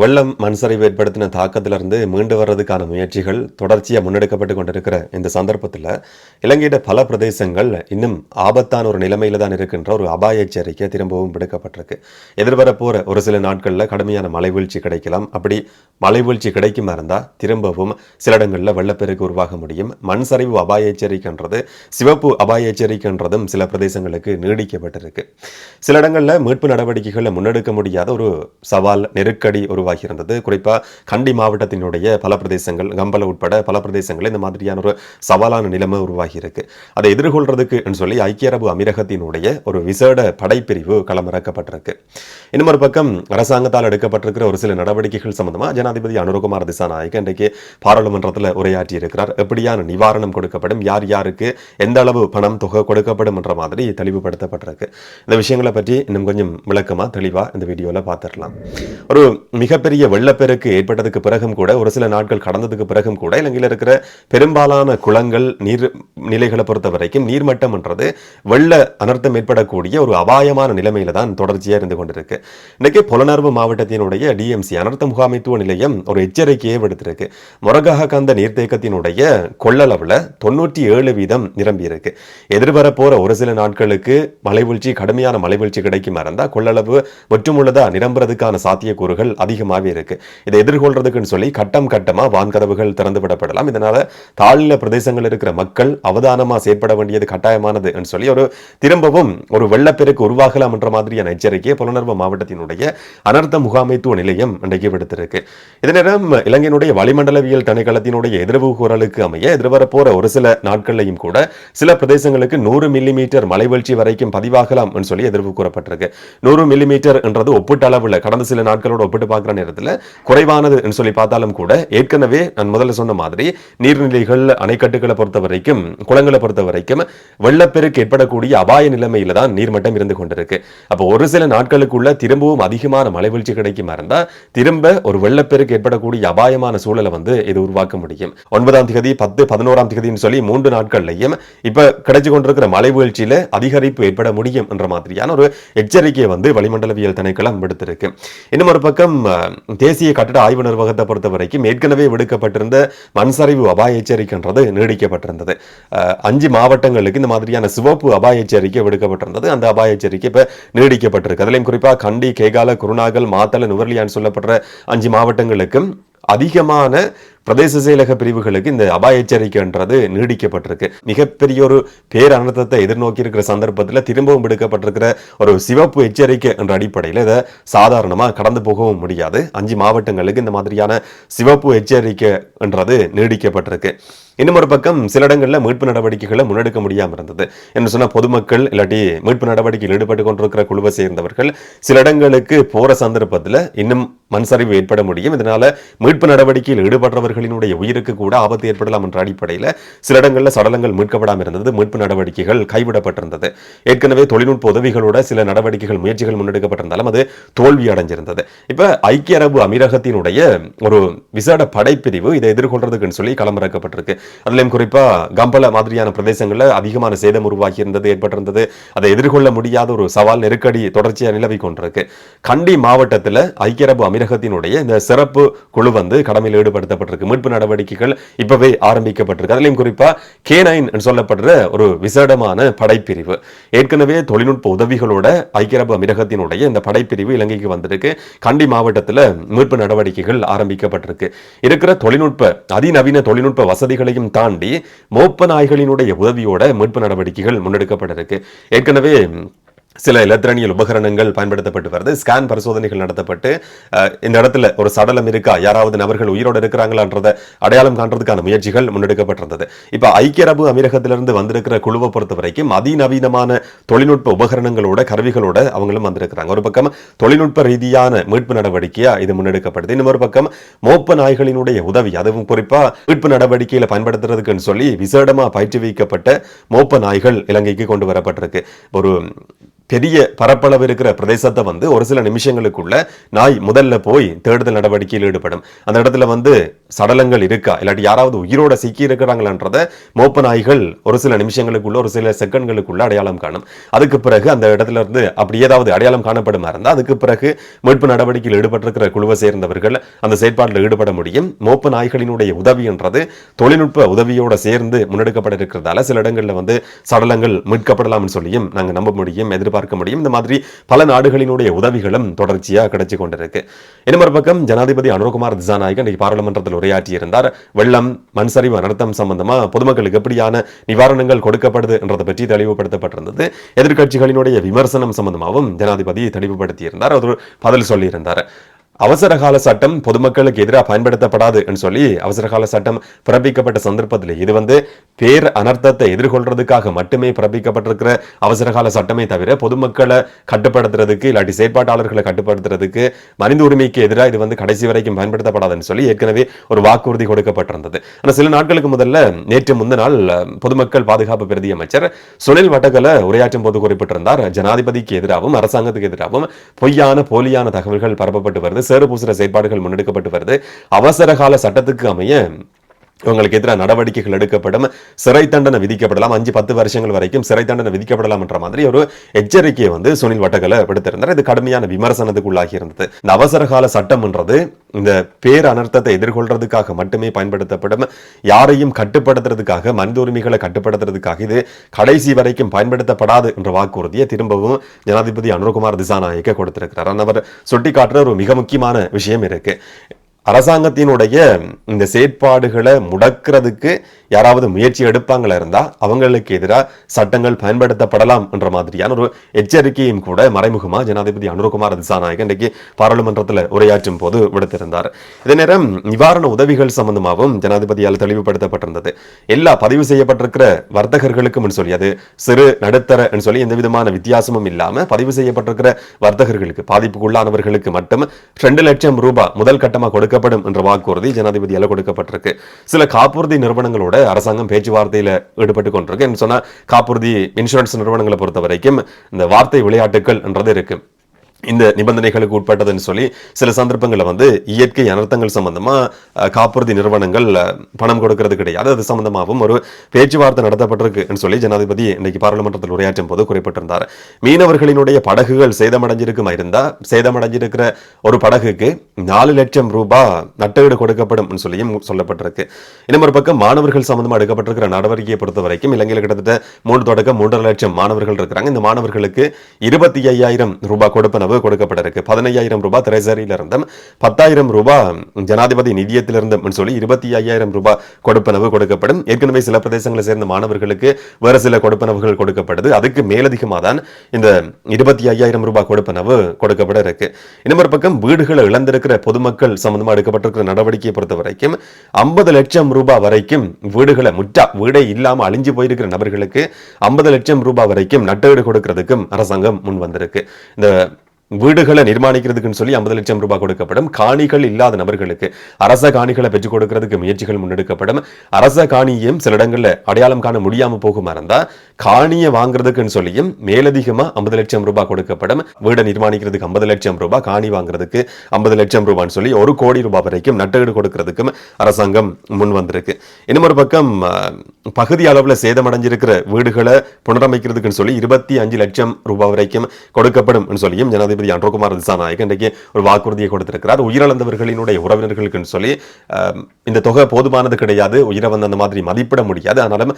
வெள்ளம் மண்சரிவு ஏற்படுத்தின தாக்கத்திலிருந்து மீண்டு வர்றதுக்கான முயற்சிகள் தொடர்ச்சியாக முன்னெடுக்கப்பட்டு கொண்டிருக்கிற இந்த சந்தர்ப்பத்தில் இலங்கையிட பல பிரதேசங்கள் இன்னும் ஆபத்தான ஒரு நிலைமையில தான் இருக்கின்ற ஒரு அபாய எச்சரிக்கை திரும்பவும் விடுக்கப்பட்டிருக்கு. எதிர்வரப்போகிற ஒரு சில நாட்களில் கடுமையான மழை வீழ்ச்சி கிடைக்கலாம். அப்படி மழை வீழ்ச்சி கிடைக்குமா இருந்தால் திரும்பவும் சில இடங்களில் வெள்ளப்பெருக்கு உருவாக முடியும். மண் சரிவு அபாய எச்சரிக்கைன்றது சிவப்பு அபாய எச்சரிக்கைன்றதும் சில பிரதேசங்களுக்கு நீடிக்கப்பட்டிருக்கு. சில இடங்களில் மீட்பு நடவடிக்கைகளை முன்னெடுக்க முடியாத ஒரு சவால் நெருக்கடி ஒரு இருந்தது குறிப்பாக கண்டி மாவட்டத்தினுடைய பல பிரதேசங்கள் கம்பல உட்பட பல பிரதேசங்களில் இந்த மாதிரியான ஒரு சவாலான நிலைமை உருவாகியிருக்கு. அதை எதிர்கொள்றதுக்கு சொல்லி ஐக்கிய அரபு அமீரகத்தினுடைய ஒரு விசேட படைப்பிரிவு களமிறக்கப்பட்டிருக்கு. இன்னொரு பக்கம் அரசாங்கத்தால் எடுக்கப்பட்டிருக்கிற ஒரு சில நடவடிக்கைகள் சம்பந்தமாக ஜனாதிபதி அனுரகுமார் திசாநாயக் இன்றைக்கு பாராளுமன்றத்தில் உரையாற்றி இருக்கிறார் எப்படியான நிவாரணம் கொடுக்கப்படும் யார் யாருக்கு எந்த அளவு பணம் தொகை கொடுக்கப்படும் என்ற மாதிரி தெளிவுபடுத்தப்பட்டிருக்கு. இந்த விஷயங்களை பற்றி இன்னும் கொஞ்சம் விளக்கமாக தெளிவாக இந்த வீடியோவில் பார்த்துடலாம். ஒரு மிக மிகப்பெரிய வெள்ளப்பெருக்கு ஏற்பட்டதுக்கு பிறகும் கூட ஒரு சில நாட்கள் கடந்ததுக்கு பிறகும் கூட இலங்கையில் இருக்கிற பெரும்பாலான குளங்கள் நீர் நிலைகளை பொறுத்த வரைக்கும் நீர்மட்டம்ன்றது வெள்ள அனர்த்தம் ஏற்படக்கூடிய ஒரு அபாயமான நிலைமையில தான் தொடர்ச்சியாக இருந்து கொண்டிருக்கு. இன்னைக்கு புலனர்வு மாவட்டத்தினுடைய டிஎம்சி அனர்த்த முகாமைத்துவ நிலையம் ஒரு எச்சரிக்கையை விடுத்திருக்கு முரகாக கந்த நீர்த்தேக்கத்தினுடைய கொள்ளளவில் தொண்ணூற்றி ஏழு வீதம் நிரம்பியிருக்கு. எதிர்வரப்போற ஒரு சில நாட்களுக்கு மலைவீழ்ச்சி கடுமையான மலைவீழ்ச்சி கிடைக்கும் இருந்தால் கொள்ளளவு முற்றுமுழுதா நிரம்புறதுக்கான சாத்தியக்கூறுகள் அதிகம் அதிகமாகவே இருக்குது இதை எதிர்கொள்றதுக்குன்னு சொல்லி கட்டம் கட்டமாக வான்கதவுகள் திறந்து விடப்படலாம் இதனால் தாழ்நில பிரதேசங்கள் இருக்கிற மக்கள் அவதானமாக செயற்பட வேண்டியது கட்டாயமானதுன்னு சொல்லி ஒரு திரும்பவும் ஒரு வெள்ளப்பெருக்கு உருவாகலாம் என்ற மாதிரியான எச்சரிக்கையை புலனர்வு மாவட்டத்தினுடைய அனர்த்த முகாமைத்துவ நிலையம் இன்றைக்கு விடுத்திருக்கு. இதே நேரம் இலங்கையினுடைய வளிமண்டலவியல் திணைக்களத்தினுடைய எதிர்வு குரலுக்கு அமைய எதிர்வரப்போற ஒரு சில நாட்களையும் கூட சில பிரதேசங்களுக்கு நூறு மில்லி மீட்டர் மலைவீழ்ச்சி வரைக்கும் பதிவாகலாம் சொல்லி எதிர்வு கூறப்பட்டிருக்கு நூறு மில்லி மீட்டர் என்றது ஒப்பிட்ட அளவில் கடந்த சில நாட்களோடு ஒப்பிட்டு பார்க்குற நேரத்தில் குறைவானது என்று சொல்லி பார்த்தாலும் கூட ஏற்கனவே நான் முதல்ல சொன்ன மாதிரி நீர்நிலைகள் அணைக்கட்டுகளை பொறுத்த வரைக்கும் குளங்களை பொறுத்த வரைக்கும் வெள்ளப்பெருக்கு ஏற்படக்கூடிய அபாய நிலைமையில தான் நீர்மட்டம் இருந்து கொண்டிருக்கு. அப்போ ஒரு சில நாட்களுக்குள்ள திரும்பவும் அதிகமான மழைவீழ்ச்சி கிடைக்குமா இருந்தால் திரும்ப ஒரு வெள்ளப்பெருக்கு ஏற்படக்கூடிய அபாயமான சூழலை வந்து இது உருவாக்க முடியும். ஒன்பதாம் தேதி பத்து பதினோராம் தேதின்னு சொல்லி மூன்று நாட்கள்லையும் இப்போ கிடைச்சு கொண்டிருக்கிற மழை வீழ்ச்சியில அதிகரிப்பு ஏற்பட முடியும் என்ற மாதிரியான ஒரு எச்சரிக்கையை வந்து வளிமண்டலவியல் திணைக்களம் விடுத்திருக்கு. இன்னும் ஒரு பக்கம் தேசிய கட்டட ஆய்வு நிர்வாகத்தை பொறுத்த வரைக்கும் ஏற்கனவே விடுக்கப்பட்டிருந்த மண்சரிவு அபாய எச்சரிக்கைன்றது நீடிக்கப்பட்டிருந்தது. அஞ்சு மாவட்டங்களுக்கு இந்த மாதிரியான சிவப்பு அபாய எச்சரிக்கை விடுக்கப்பட்டிருந்தது. அந்த அபாய எச்சரிக்கை இப்போ நீடிக்கப்பட்டிருக்கு. அதுலயும் குறிப்பாக கண்டி கேகால குருநாகல் மாத்தள நுவர்லியான்னு சொல்லப்படுற அஞ்சு மாவட்டங்களுக்கும் அதிகமான பிரதேச செயலக பிரிவுகளுக்கு இந்த அபாய எச்சரிக்கைன்றது நீடிக்கப்பட்டிருக்கு. மிகப்பெரிய ஒரு பேரனர்த்தத்தை எதிர்நோக்கி இருக்கிற சந்தர்ப்பத்தில் திரும்பவும் விடுக்கப்பட்டிருக்கிற ஒரு சிவப்பு எச்சரிக்கை என்ற அடிப்படையில் இதை சாதாரணமாக கடந்து போகவும் முடியாது. அஞ்சு மாவட்டங்களுக்கு இந்த மாதிரியான சிவப்பு எச்சரிக்கைன்றது நீடிக்கப்பட்டிருக்கு. இன்னும் ஒரு பக்கம் சில இடங்களில் மீட்பு நடவடிக்கைகளை முன்னெடுக்க முடியாமல் இருந்தது. என்ன சொன்னால் பொதுமக்கள் இல்லாட்டி மீட்பு நடவடிக்கையில் ஈடுபட்டு கொண்டிருக்கிற குழுவை சேர்ந்தவர்கள் சில இடங்களுக்கு போற சந்தர்ப்பத்தில் இன்னும் மண்சரிவு ஏற்பட முடியும். இதனால மீட்பு நடவடிக்கையில் ஈடுபடுறவர்களினுடைய உயிருக்கு கூட ஆபத்து ஏற்படலாம் என்ற அடிப்படையில் சில இடங்களில் சடலங்கள் மீட்கப்படாமல் இருந்தது மீட்பு நடவடிக்கைகள் கைவிடப்பட்டிருந்தது. ஏற்கனவே தொழில்நுட்ப உதவிகளோட சில நடவடிக்கைகள் முயற்சிகள் முன்னெடுக்கப்பட்டிருந்தாலும் அது தோல்வி அடைஞ்சிருந்தது. இப்ப ஐக்கிய அரபு அமீரகத்தினுடைய ஒரு விசேட படைப்பிரிவு இதை எதிர்கொள்றதுக்குன்னு சொல்லி களமிறக்கப்பட்டிருக்கு அதுலயும் குறிப்பா கம்பல மாதிரியான பிரதேசங்களில் அதிகமான சேதம் உருவாகி இருந்தது ஏற்பட்டிருந்தது. அதை எதிர்கொள்ள முடியாத ஒரு சவால் நெருக்கடி தொடர்ச்சியாக நிலவி கொண்டிருக்கு. கண்டி மாவட்டத்தில் ஐக்கிய அரபு அமீரகத்தினுடைய இந்த சிறப்பு குழு வந்து கடமையில் ஈடுபடுத்தப்பட்டிருக்கு. மீட்பு நடவடிக்கைகள் இப்பவே ஆரம்பிக்கப்பட்டிருக்கு. அதுலயும் குறிப்பா கே நைன் சொல்லப்படுற ஒரு விசேடமான படைப்பிரிவு. ஏற்கனவே தொழில்நுட்ப உதவிகளோட ஐக்கிய அரபு அமீரகத்தினுடைய இந்த படைப்பிரிவு இலங்கைக்கு வந்திருக்கு. கண்டி மாவட்டத்தில் மீட்பு நடவடிக்கைகள் ஆரம்பிக்கப்பட்டிருக்கு. இருக்கிற தொழில்நுட்ப அதிநவீன தொழில்நுட்ப வசதிகளையும் தாண்டி மோப்ப நாய்களினுடைய உதவியோட மீட்பு நடவடிக்கைகள் முன்னெடுக்கப்பட்டிருக்கு. ஏற்கனவே சில இலத்திரனியல் உபகரணங்கள் பயன்படுத்தப்பட்டு வருது. ஸ்கேன் பரிசோதனைகள் நடத்தப்பட்டு இந்த இடத்துல ஒரு சடலம் இருக்கா? யாராவது நபர்கள் உயிரோடு இருக்கிறாங்களான்றத அடையாளம் காண்றதுக்கான முயற்சிகள் முன்னெடுக்கப்பட்டிருந்தது. இப்போ ஐக்கிய அரபு அமீரகத்திலிருந்து வந்திருக்கிற குழுவை பொறுத்த வரைக்கும் அதிநவீனமான தொழில்நுட்ப உபகரணங்களோட கருவிகளோட அவங்களும் வந்திருக்கிறாங்க. ஒரு பக்கம் தொழில்நுட்ப ரீதியான மீட்பு நடவடிக்கையாக இது முன்னெடுக்கப்படுது. இன்னொரு பக்கம் மோப்ப நாய்களினுடைய உதவி அதுவும் குறிப்பாக மீட்பு நடவடிக்கையில் பயன்படுத்துறதுக்குன்னு சொல்லி விசேடமாக பயிற்றுவிக்கப்பட்ட மோப்ப நாய்கள் இலங்கைக்கு கொண்டு வரப்பட்டிருக்கு. ஒரு பெரிய பரப்பளவு இருக்கிற பிரதேசத்தை வந்து ஒரு சில நிமிஷங்களுக்குள்ள நாய் முதல்ல போய் தேடுதல் நடவடிக்கையில் ஈடுபடும். அந்த இடத்துல வந்து சடலங்கள் இருக்கா? இல்லாட்டி யாராவது உயிரோட சிக்கி இருக்கிறாங்களான்றத மோப்ப நாய்கள் ஒரு சில நிமிஷங்களுக்குள்ள ஒரு சில செகண்ட்களுக்குள்ள அடையாளம் காணும். அதுக்கு பிறகு அந்த இடத்துல இருந்து அப்படி ஏதாவது அடையாளம் காணப்படுமா இருந்தால் அதுக்கு பிறகு மீட்பு நடவடிக்கையில் ஈடுபட்டிருக்கிற குழுவை சேர்ந்தவர்கள் அந்த செயற்பாட்டில் ஈடுபட முடியும். மோப்ப நாய்களினுடைய உதவின்றது தொழில்நுட்ப உதவியோட சேர்ந்து முன்னெடுக்கப்பட இருக்கிறதால சில இடங்களில் வந்து சடலங்கள் மீட்கப்படலாம்னு சொல்லியும் நாங்கள் நம்ப முடியும் எதிர்பார்க்க முடியும். இந்த மாதிரி பல நாடுகளினுடைய உதவிகளும் தொடர்ச்சியாக கிடைச்சு கொண்டிருக்கு. இன்னொரு பக்கம் ஜனாதிபதி அனுரகுமார் திசாநாயக் இன்னைக்கு பாராளுமன்றத்தில் உரையாற்றியிருந்தார். வெள்ளம் மண் சரிவு அனர்த்தம் சம்பந்தமா பொதுமக்களுக்கு எப்படியான நிவாரணங்கள் கொடுக்கப்படுது என்றதை பற்றி தெளிவுபடுத்தப்பட்டிருந்தது. எதிர்கட்சிகளினுடைய விமர்சனம் சம்பந்தமாகவும் ஜனாதிபதி தெளிவுபடுத்தியிருந்தார். அவர் பதில் சொல்லியிருந்தார். அவசர கால சட்டம் பொதுமக்களுக்கு எதிராக பயன்படுத்தப்படாது என்று சொல்லி அவசர கால சட்டம் பிறப்பிக்கப்பட்ட சந்தர்ப்பத்தில் இது வந்து பேர் அனர்த்தத்தை எதிர்கொள்றதுக்காக மட்டுமே பிறப்பிக்கப்பட்டிருக்கிற அவசர கால சட்டமே தவிர பொதுமக்களை கட்டுப்படுத்துறதுக்கு இல்லாட்டி செயற்பாட்டாளர்களை கட்டுப்படுத்துறதுக்கு மனித உரிமைக்கு எதிராக இது வந்து கடைசி வரைக்கும் பயன்படுத்தப்படாதுன்னு சொல்லி ஏற்கனவே ஒரு வாக்குறுதி கொடுக்கப்பட்டிருந்தது. ஆனால் சில நாட்களுக்கு முதல்ல நேற்று முந்த நாள் பொதுமக்கள் பாதுகாப்பு பிரதி அமைச்சர் சுனில் வட்டகல உரையாற்றும் போது குறிப்பிட்டிருந்தார் ஜனாதிபதிக்கு எதிராகவும் அரசாங்கத்துக்கு எதிராகவும் பொய்யான போலியான தகவல்கள் பரப்பப்பட்டு வருது. சேறு பூசுற செயற்பாடுகள் முன்னெடுக்கப்பட்டு வருது. அவசர கால சட்டத்துக்கு அமைய இவங்களுக்கு எதிராக நடவடிக்கைகள் எடுக்கப்படும். சிறை தண்டனை விதிக்கப்படலாம். அஞ்சு பத்து வருஷங்கள் வரைக்கும் சிறை தண்டனை விதிக்கப்படலாம் என்ற மாதிரி ஒரு எச்சரிக்கையை வந்து சுனில் வட்டகல விடுத்திருந்தார். இது கடுமையான விமர்சனத்துக்கு உள்ளாகி இருந்தது. இந்த அவசர கால சட்டம்ன்றது இந்த பேர் அனர்த்தத்தை எதிர்கொள்றதுக்காக மட்டுமே பயன்படுத்தப்படும். யாரையும் கட்டுப்படுத்துறதுக்காக மனித உரிமைகளை கட்டுப்படுத்துறதுக்காக இது கடைசி வரைக்கும் பயன்படுத்தப்படாது என்ற வாக்குறுதியை திரும்பவும் ஜனாதிபதி அனுர்குமார் திசாநாயக்க கொடுத்திருக்கிறார். அவர் சுட்டிக்காட்டுற ஒரு மிக முக்கியமான விஷயம் இருக்கு. அரசாங்கத்தினுடைய இந்த செயற்பாடுகளை முடக்கிறதுக்கு யாராவது முயற்சி எடுப்பாங்களா இருந்தா அவங்களுக்கு எதிராக சட்டங்கள் பயன்படுத்தப்படலாம் என்ற மாதிரியான ஒரு எச்சரிக்கையும் கூட மறைமுகமா ஜனாதிபதி அனுரகுமார் திசாநாயக் இன்றைக்கு பாராளுமன்றத்தில் உரையாற்றும் போது விடுத்திருந்தார். இதே நேரம் நிவாரண உதவிகள் சம்பந்தமாகவும் ஜனாதிபதியால் தெளிவுபடுத்தப்பட்டிருந்தது. எல்லா பதிவு செய்யப்பட்டிருக்கிற வர்த்தகர்களுக்கும் சொல்லி அது சிறு நடுத்தர சொல்லி எந்த விதமான வித்தியாசமும் இல்லாம பதிவு செய்யப்பட்டிருக்கிற வர்த்தகர்களுக்கு பாதிப்புக்குள்ளானவர்களுக்கு மட்டும் ரெண்டு லட்சம் ரூபாய் முதல் கட்டமா கொடுக்கப்படும் என்ற வாக்குறுதி ஜனாதிபதியால் கொடுக்கப்பட்டிருக்கு. சில காப்புறுதி நிறுவனங்களோட அரசாங்கம் பேச்சுவார்த்தையில் ஈடுபட்டு கொண்டிருக்கு. என்று சொன்னா காப்புறுதி இன்சூரன்ஸ் நிறுவனங்களை பொறுத்த வரைக்கும் இந்த வார்த்தை விளையாட்டுகள் என்றது இருக்கு. இந்த நிபந்தனைகளுக்கு உட்பட்டதுன்னு சொல்லி சில சந்தர்ப்பங்களில் வந்து இயற்கை அனர்த்தங்கள் சம்பந்தமாக காப்புறுதி நிறுவனங்கள் பணம் கொடுக்கிறது கிடையாது. அது சம்பந்தமாகவும் ஒரு பேச்சுவார்த்தை நடத்தப்பட்டிருக்கு சொல்லி ஜனாதிபதி இன்னைக்கு பாராளுமன்றத்தில் உரையாற்றும் போது குறிப்பிட்டிருந்தார். மீனவர்களினுடைய படகுகள் சேதமடைஞ்சிருக்குமா இருந்தால் சேதமடைஞ்சிருக்கிற ஒரு படகுக்கு நாலு லட்சம் ரூபாய் நட்டஈடு கொடுக்கப்படும் சொல்லியும் சொல்லப்பட்டிருக்கு. இன்னும் ஒரு பக்கம் மாணவர்கள் சம்பந்தமாக எடுக்கப்பட்டிருக்கிற நடவடிக்கையை பொறுத்த வரைக்கும் இலங்கையில் கிட்டத்தட்ட மூன்று தொடக்கம் மூன்றரை லட்சம் மாணவர்கள் இருக்கிறாங்க. இந்த மாணவர்களுக்கு இருபத்தி ஐயாயிரம் ரூபாய் கொடுப்பனவு கொடுக்கப்பட இருக்கு பதினையாயிரம் ரூபாய் திரைசரியிலிருந்தும் பத்தாயிரம் ரூபாய் ஜனாதிபதி நிதியத்திலிருந்தும் சொல்லி இருபத்தி ஐயாயிரம் ரூபாய் கொடுப்பனவு கொடுக்கப்படும். ஏற்கனவே சில பிரதேசங்களை சேர்ந்த மாணவர்களுக்கு வேறு சில கொடுப்பனவுகள் கொடுக்கப்படுது. அதுக்கு மேலதிகமாக தான் இந்த இருபத்தி ஐயாயிரம் ரூபாய் கொடுப்பனவு கொடுக்கப்பட இருக்கு இன்னொரு பக்கம் வீடுகளை இழந்திருக்கிற பொதுமக்கள் சம்பந்தமாக எடுக்கப்பட்டிருக்கிற நடவடிக்கையை பொறுத்த வரைக்கும் ஐம்பது லட்சம் ரூபாய் வரைக்கும் வீடுகளை முற்றா வீடே இல்லாமல் அழிஞ்சு போயிருக்கிற நபர்களுக்கு ஐம்பது லட்சம் ரூபாய் வரைக்கும் நட்டஈடு கொடுக்கிறதுக்கும் அரசாங்கம் முன் வந்திருக்கு இந்த வீடுகளை நிர்மாணிக்கிறதுக்குன்னு சொல்லி ஐம்பது லட்சம் ரூபாய் கொடுக்கப்படும். காணிகள் இல்லாத நபர்களுக்கு அரச காணிகளை பெற்றுக் கொடுக்கிறதுக்கு முயற்சிகள் முன்னெடுக்கப்படும். அரச காணியும் சில இடங்களில் அடையாளம் காண முடியாமல் போகுமா இருந்தால் காணியை வாங்குறதுக்குன்னு சொல்லியும் மேலதிகமாக ஐம்பது லட்சம் ரூபாய் கொடுக்கப்படும். வீடை நிர்மாணிக்கிறதுக்கு ஐம்பது லட்சம் ரூபாய் காணி வாங்குறதுக்கு ஐம்பது லட்சம் ரூபான்னு சொல்லி ஒரு கோடி ரூபாய் வரைக்கும் நட்டகடு கொடுக்கறதுக்கும் அரசாங்கம் முன் வந்திருக்கு. இன்னும் ஒரு பக்கம் பகுதி அளவில் சேதமடைஞ்சிருக்கிற வீடுகளை புனரமைக்கிறதுக்குன்னு சொல்லி இருபத்தி அஞ்சு லட்சம் ரூபாய் வரைக்கும் கொடுக்கப்படும் சொல்லியும் ஜனாதிபதி அன்றகுமார் திசாநாயக் இன்றைக்கு ஒரு வாக்குறுதியை கொடுத்திருக்கிறார். உயிரிழந்தவர்களினுடைய உறவினர்களுக்குன்னு சொல்லி இந்த தொகை போதுமானது கிடையாது. உயிரை வந்து அந்த மாதிரி மதிப்பிட முடியாது. ஆனாலும்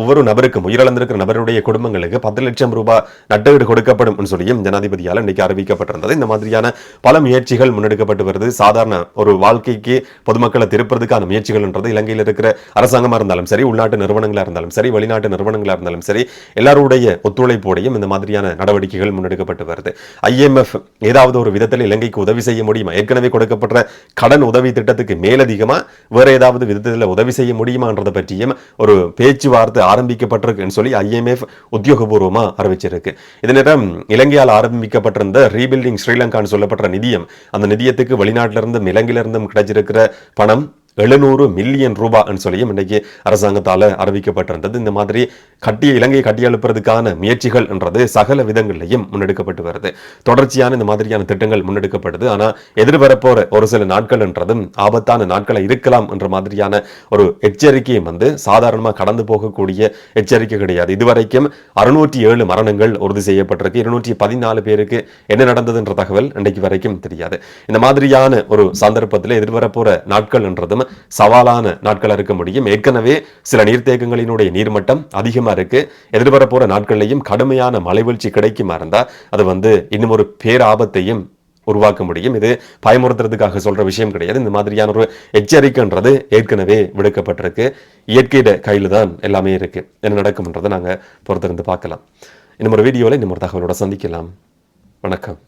ஒவ்வொரு நபருக்கும் உயிரிழந்த இறந்திருக்கிற நபருடைய குடும்பங்களுக்கு பத்து லட்சம் ரூபாய் நட்டஈடு கொடுக்கப்படும் சொல்லியும் ஜனாதிபதியால் இன்னைக்கு அறிவிக்கப்பட்டிருந்தது. இந்த மாதிரியான பல முயற்சிகள் முன்னெடுக்கப்பட்டு வருது. சாதாரண ஒரு வாழ்க்கைக்கு பொதுமக்களை திருப்புறதுக்கான முயற்சிகள்ன்றது இலங்கையில் இருக்கிற அரசாங்கமா இருந்தாலும் சரி உள்நாட்டு நிறுவனங்களா இருந்தாலும் சரி வெளிநாட்டு நிறுவனங்களா இருந்தாலும் சரி எல்லாருடைய ஒத்துழைப்போடையும் இந்த மாதிரியான நடவடிக்கைகள் முன்னெடுக்கப்பட்டு வருது. ஐஎம்எஃப் ஏதாவது ஒரு விதத்தில் இலங்கைக்கு உதவி செய்ய முடியுமா? ஏற்கனவே கொடுக்கப்பட்ட கடன் உதவி திட்டத்துக்கு மேலதிகமா வேற ஏதாவது விதத்தில் உதவி செய்ய முடியுமான்றதை பற்றியும் ஒரு பேச்சுவார்த்தை ஆரம்பிக்கப்பட்டிருக்குன்னு சொல்லி ஐஎம்எஃப் உத்தியோகபூர்வமா அறிவிச்சிருக்கு இதே நேரம் இலங்கையால் ஆரம்பிக்கப்பட்டிருந்த ரீபில்டிங் ஸ்ரீலங்கான்னு சொல்லப்பட்ட நிதியம் அந்த நிதியத்துக்கு வெளிநாட்டிலிருந்தும் இலங்கையிலிருந்தும் இருந்தும் கிடைச்சிருக்கிற பணம் எழுநூறு மில்லியன் ரூபாய்ன்னு சொல்லியும் இன்றைக்கு அரசாங்கத்தால் அறிவிக்கப்பட்டிருந்தது. இந்த மாதிரி கட்டிய இலங்கையை கட்டியெழுப்புறதுக்கான முயற்சிகள் என்றது சகல விதங்களிலையும் முன்னெடுக்கப்பட்டு வருது. தொடர்ச்சியான இந்த மாதிரியான திட்டங்கள் முன்னெடுக்கப்படுது. ஆனால் எதிர்வரப்போற ஒரு சில நாட்கள் என்றதும் ஆபத்தான நாட்களை இருக்கலாம் என்ற மாதிரியான ஒரு எச்சரிக்கையும் வந்து சாதாரணமாக கடந்து போகக்கூடிய எச்சரிக்கை கிடையாது. இதுவரைக்கும் அறுநூற்றி ஏழு மரணங்கள் உறுதி செய்யப்பட்டிருக்கு. இருநூற்றி பதினாலு பேருக்கு என்ன நடந்ததுன்ற தகவல் இன்றைக்கு வரைக்கும் தெரியாது. இந்த மாதிரியான ஒரு சந்தர்ப்பத்தில் எதிர்வரப்போற நாட்கள் என்றதும் சவாலான நாட்களா இருக்க முடியும். ஏற்கனவே சில நீர்த்தேக்கங்களினுடைய நீர்மட்டம் அதிகமாக இருக்கு. எதிர்வரப்போகிற நாட்கள்லையும் கடுமையான மலைவீழ்ச்சி கிடைக்குமா இருந்தால் அது வந்து இன்னும் ஒரு பேராபத்தையும் உருவாக்க முடியும். இது பயமுறுத்துறதுக்காக சொல்ற விஷயம் கிடையாது. இந்த மாதிரியான ஒரு எச்சரிக்கைன்றது ஏற்கனவே விடுக்கப்பட்டிருக்கு. இயற்கையிட கையில் தான் எல்லாமே இருக்கு. என்ன நடக்கும்ன்றதை நாங்கள் பொறுத்திருந்து பார்க்கலாம். இன்னும் ஒரு வீடியோவில் இன்னும் ஒரு தகவலோட சந்திக்கலாம். வணக்கம்.